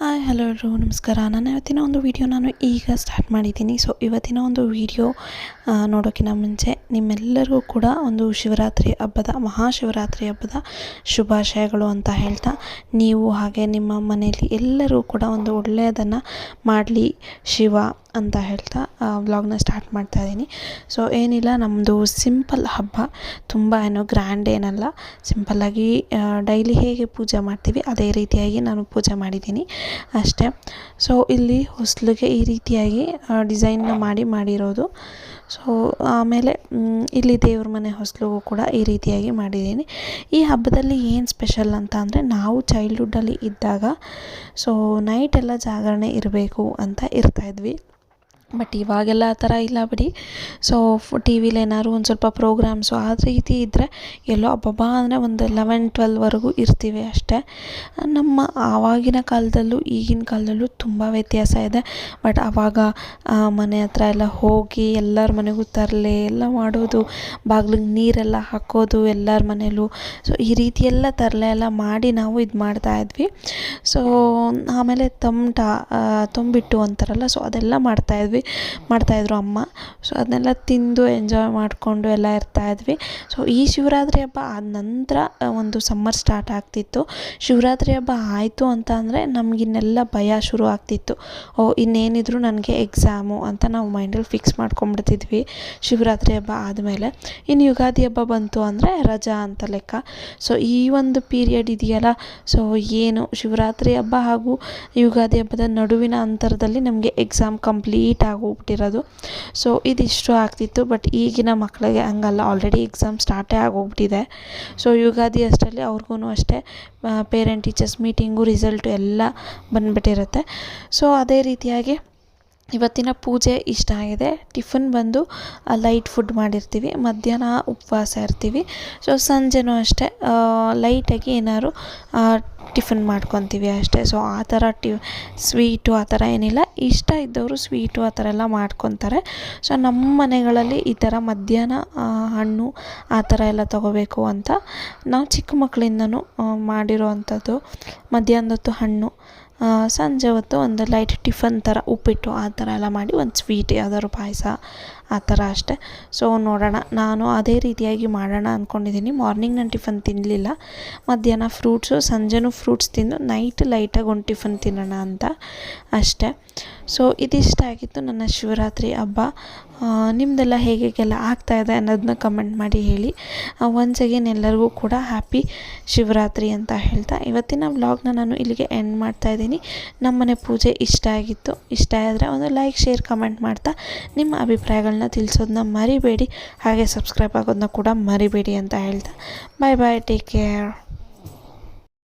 Hi hello ಎಲ್ರಿಗೂ ನಮಸ್ಕಾರ. ನಾನು ಇವತ್ತಿನ ಒಂದು ವಿಡಿಯೋ ನಾನು ಈಗ ಸ್ಟಾರ್ಟ್ ಮಾಡಿದ್ದೀನಿ. ಸೊ ಇವತ್ತಿನ ಒಂದು ವಿಡಿಯೋ ನೋಡೋಕ್ಕಿಂತ ಮುಂಚೆ ನಿಮ್ಮೆಲ್ಲರಿಗೂ ಕೂಡ ಒಂದು ಶಿವರಾತ್ರಿ ಹಬ್ಬದ, ಮಹಾಶಿವರಾತ್ರಿ ಹಬ್ಬದ ಶುಭಾಶಯಗಳು ಅಂತ ಹೇಳ್ತಾ, ನೀವು ಹಾಗೆ ನಿಮ್ಮ ಮನೆಯಲ್ಲಿ ಎಲ್ಲರೂ ಕೂಡ ಒಂದು ಒಳ್ಳೆಯದನ್ನು ಮಾಡಲಿ ಶಿವ ಅಂತ ಹೇಳ್ತಾ ವ್ಲಾಗ್ನ ಸ್ಟಾರ್ಟ್ ಮಾಡ್ತಾ ಇದ್ದೀನಿ. ಸೊ ಏನಿಲ್ಲ ನಮ್ಮದು ಸಿಂಪಲ್ ಹಬ್ಬ. ತುಂಬ ಏನು ಗ್ರ್ಯಾಂಡ್ ಏನಲ್ಲ. ಸಿಂಪಲ್ಲಾಗಿ ಡೈಲಿ ಹೇಗೆ ಪೂಜೆ ಮಾಡ್ತೀವಿ, ಅದೇ ರೀತಿಯಾಗಿ ನಾನು ಪೂಜೆ ಮಾಡಿದ್ದೀನಿ ಅಷ್ಟೇ. ಸೊ ಇಲ್ಲಿ ಹೊಸ್ಲಿಗೆ ಈ ರೀತಿಯಾಗಿ ಡಿಸೈನ್ನ ಮಾಡಿ ಮಾಡಿರೋದು. ಸೊ ಆಮೇಲೆ ಇಲ್ಲಿ ದೇವ್ರ ಮನೆ ಹೊಸಲುಗೂ ಕೂಡ ಈ ರೀತಿಯಾಗಿ ಮಾಡಿದ್ದೀನಿ. ಈ ಹಬ್ಬದಲ್ಲಿ ಏನು ಸ್ಪೆಷಲ್ ಅಂತ ಅಂದರೆ ನಾವು ಚೈಲ್ಡ್ಹುಡ್ಡಲ್ಲಿ ಇದ್ದಾಗ ಸೊ ನೈಟೆಲ್ಲ ಜಾಗರಣೆ ಇರಬೇಕು ಅಂತ ಇರ್ತಾಯಿದ್ವಿ ಬಟ್ ಇವಾಗೆಲ್ಲ ಆ ಥರ ಇಲ್ಲ ಬಿಡಿ. ಸೊ ಟಿ ವಿಲಿ ಏನಾದ್ರು ಒಂದು ಸ್ವಲ್ಪ ಪ್ರೋಗ್ರಾಮ್ಸು ಆ ರೀತಿ ಇದ್ದರೆ ಎಲ್ಲೋ ಅಬ್ಬಬ್ಬಾ ಅಂದರೆ ಒಂದು ಲೆವೆನ್ ಟ್ವೆಲ್ವರೆಗೂ ಇರ್ತೀವಿ ಅಷ್ಟೇ. ನಮ್ಮ ಆವಾಗಿನ ಕಾಲದಲ್ಲೂ ಈಗಿನ ಕಾಲದಲ್ಲೂ ತುಂಬ ವ್ಯತ್ಯಾಸ ಇದೆ. ಬಟ್ ಆವಾಗ ಮನೆ ಹತ್ರ ಎಲ್ಲ ಹೋಗಿ ಎಲ್ಲರ ಮನೆಗೂ ತರಲೆ, ಎಲ್ಲ ಮಾಡೋದು, ಬಾಗ್ಲಿಗೆ ನೀರೆಲ್ಲ ಹಾಕೋದು ಎಲ್ಲರ ಮನೇಲೂ. ಸೊ ಈ ರೀತಿ ಎಲ್ಲ ತರಲೆ ಎಲ್ಲ ಮಾಡಿ ನಾವು ಇದು ಮಾಡ್ತಾಯಿದ್ವಿ ಸೊ ಆಮೇಲೆ ತಂಬಿಟ್ಟು ಅಂತಾರಲ್ಲ ಸೊ ಅದೆಲ್ಲ ಮಾಡ್ತಾಯಿದ್ವಿ ಮಾಡ್ತಾಯಿದ್ರು ಅಮ್ಮ. ಸೊ ಅದನ್ನೆಲ್ಲ ತಿಂದು ಎಂಜಾಯ್ ಮಾಡಿಕೊಂಡು ಎಲ್ಲ ಇರ್ತಾಯಿದ್ವಿ. ಸೊ ಈ ಶಿವರಾತ್ರಿ ಹಬ್ಬ ಆದ ನಂತರ ಒಂದು ಸಮ್ಮರ್ ಸ್ಟಾರ್ಟ್ ಆಗ್ತಿತ್ತು. ಶಿವರಾತ್ರಿ ಹಬ್ಬ ಆಯಿತು ಅಂತ ಅಂದರೆ ನಮಗಿನ್ನೆಲ್ಲ ಭಯ ಶುರು ಆಗ್ತಿತ್ತು. ಓ, ಇನ್ನೇನಿದ್ರು ನನಗೆ ಎಕ್ಸಾಮು ಅಂತ ನಾವು ಮೈಂಡಲ್ಲಿ ಫಿಕ್ಸ್ ಮಾಡ್ಕೊಂಡ್ಬಿಡ್ತಿದ್ವಿ ಶಿವರಾತ್ರಿ ಹಬ್ಬ ಆದಮೇಲೆ. ಇನ್ನು ಯುಗಾದಿ ಹಬ್ಬ ಬಂತು ಅಂದರೆ ರಜಾ ಅಂತ ಲೆಕ್ಕ. ಸೊ ಈ ಒಂದು ಪೀರಿಯಡ್ ಇದೆಯಲ್ಲ ಸೊ ಏನು ಶಿವರಾತ್ರಿ ಹಬ್ಬ ಹಾಗೂ ಯುಗಾದಿ ಹಬ್ಬದ ನಡುವಿನ ಅಂತರದಲ್ಲಿ ನಮಗೆ ಎಕ್ಸಾಮ್ ಕಂಪ್ಲೀಟ್ ಆಗೋಗ್ಬಿಟ್ಟಿರೋದು. ಸೊ ಇದಿಷ್ಟು ಆಗ್ತಿತ್ತು ಬಟ್ ಈಗಿನ ಮಕ್ಕಳಿಗೆ ಹಂಗಲ್ಲ. ಆಲ್ರೆಡಿ ಎಕ್ಸಾಮ್ ಸ್ಟಾರ್ಟೇ ಆಗೋಗ್ಬಿಟ್ಟಿದೆ. ಸೊ ಯುಗಾದಿ ಅಷ್ಟರಲ್ಲಿ ಅವ್ರಿಗೂ ಅಷ್ಟೇ ಪೇರೆಂಟ್ ಟೀಚರ್ಸ್ ಮೀಟಿಂಗು ರಿಸಲ್ಟು ಎಲ್ಲ ಬಂದುಬಿಟ್ಟಿರುತ್ತೆ. ಸೊ ಅದೇ ರೀತಿಯಾಗಿ ಇವತ್ತಿನ ಪೂಜೆ ಇಷ್ಟ ಆಗಿದೆ. ಟಿಫನ್ ಬಂದು ಲೈಟ್ ಫುಡ್ ಮಾಡಿರ್ತೀವಿ. ಮಧ್ಯಾಹ್ನ ಉಪವಾಸ ಇರ್ತೀವಿ. ಸೊ ಸಂಜೆನೂ ಅಷ್ಟೇ ಲೈಟಾಗಿ ಏನಾದ್ರು ಟಿಫನ್ ಮಾಡ್ಕೊತೀವಿ ಅಷ್ಟೇ. ಸೊ ಆ ಥರ ಟಿ ಸ್ವೀಟು ಆ ಥರ ಏನಿಲ್ಲ. ಇಷ್ಟ ಇದ್ದವರು ಸ್ವೀಟು ಆ ಥರ ಎಲ್ಲ ಮಾಡ್ಕೊತಾರೆ. ಸೊ ನಮ್ಮ ಮನೆಗಳಲ್ಲಿ ಈ ಥರ ಮಧ್ಯಾಹ್ನ ಹಣ್ಣು ಆ ಥರ ಎಲ್ಲ ತೊಗೋಬೇಕು ಅಂತ ನಾವು ಚಿಕ್ಕ ಮಕ್ಕಳಿಂದನೂ ಮಾಡಿರೋ ಅಂಥದ್ದು ಮಧ್ಯಾಹ್ನದೊತ್ತು ಹಣ್ಣು ಸಂಜೆ ಹೊತ್ತು ಒಂದು ಲೈಟ್ ಟಿಫನ್ ಥರ ಉಪ್ಪಿಟ್ಟು ಆ ಥರ ಎಲ್ಲ ಮಾಡಿ ಒಂದು ಸ್ವೀಟ್ ಯಾವ್ದಾದ್ರು ಪಾಯಸ ಆ ಥರ ಅಷ್ಟೆ. ಸೊ ನೋಡೋಣ. ನಾನು ಅದೇ ರೀತಿಯಾಗಿ ಮಾಡೋಣ ಅಂದ್ಕೊಂಡಿದ್ದೀನಿ ಮಾರ್ನಿಂಗ್ ನಾನು ಟಿಫನ್ ತಿನ್ನಲಿಲ್ಲ ಮಧ್ಯಾಹ್ನ ಫ್ರೂಟ್ಸು ಸಂಜೆನೂ ಫ್ರೂಟ್ಸ್ ತಿಂದು ನೈಟ್ ಲೈಟಾಗಿ ಒಂದು ಟಿಫನ್ ತಿನ್ನೋಣ ಅಂತ ಅಷ್ಟೇ. ಸೊ ಇದಿಷ್ಟ ಆಗಿತ್ತು ನನ್ನ ಶಿವರಾತ್ರಿ ಹಬ್ಬ. ನಿಮ್ಮದೆಲ್ಲ ಹೇಗೆ ಹೇಗೆಲ್ಲ ಆಗ್ತಾಯಿದೆ ಅನ್ನೋದನ್ನ ಕಮೆಂಟ್ ಮಾಡಿ ಹೇಳಿ. ಒನ್ಸ್ ಅಗೇನ್ ಎಲ್ಲರಿಗೂ ಕೂಡ ಹ್ಯಾಪಿ ಶಿವರಾತ್ರಿ ಅಂತ ಹೇಳ್ತಾ ಇವತ್ತಿನ ವ್ಲಾಗ್ನ ನಾನು ಇಲ್ಲಿಗೆ ಎಂಡ್ ಮಾಡ್ತಾ ಇದ್ದೀನಿ. ನಮ್ಮನೆ ಪೂಜೆ ಇಷ್ಟ ಆಗಿತ್ತು. ಇಷ್ಟ ಆದರೆ ಒಂದು ಲೈಕ್ ಶೇರ್ ಕಮೆಂಟ್ ಮಾಡ್ತಾ ನಿಮ್ಮ ಅಭಿಪ್ರಾಯಗಳನ್ನ ತಿಳಿಸೋದನ್ನ ಮರಿಬೇಡಿ. ಹಾಗೆ ಸಬ್ಸ್ಕ್ರೈಬ್ ಆಗೋದನ್ನ ಕೂಡ ಮರಿಬೇಡಿ ಅಂತ ಹೇಳ್ತಾ. ಬಾಯ್ ಬಾಯ್ ಟೇಕ್ ಕೇರ್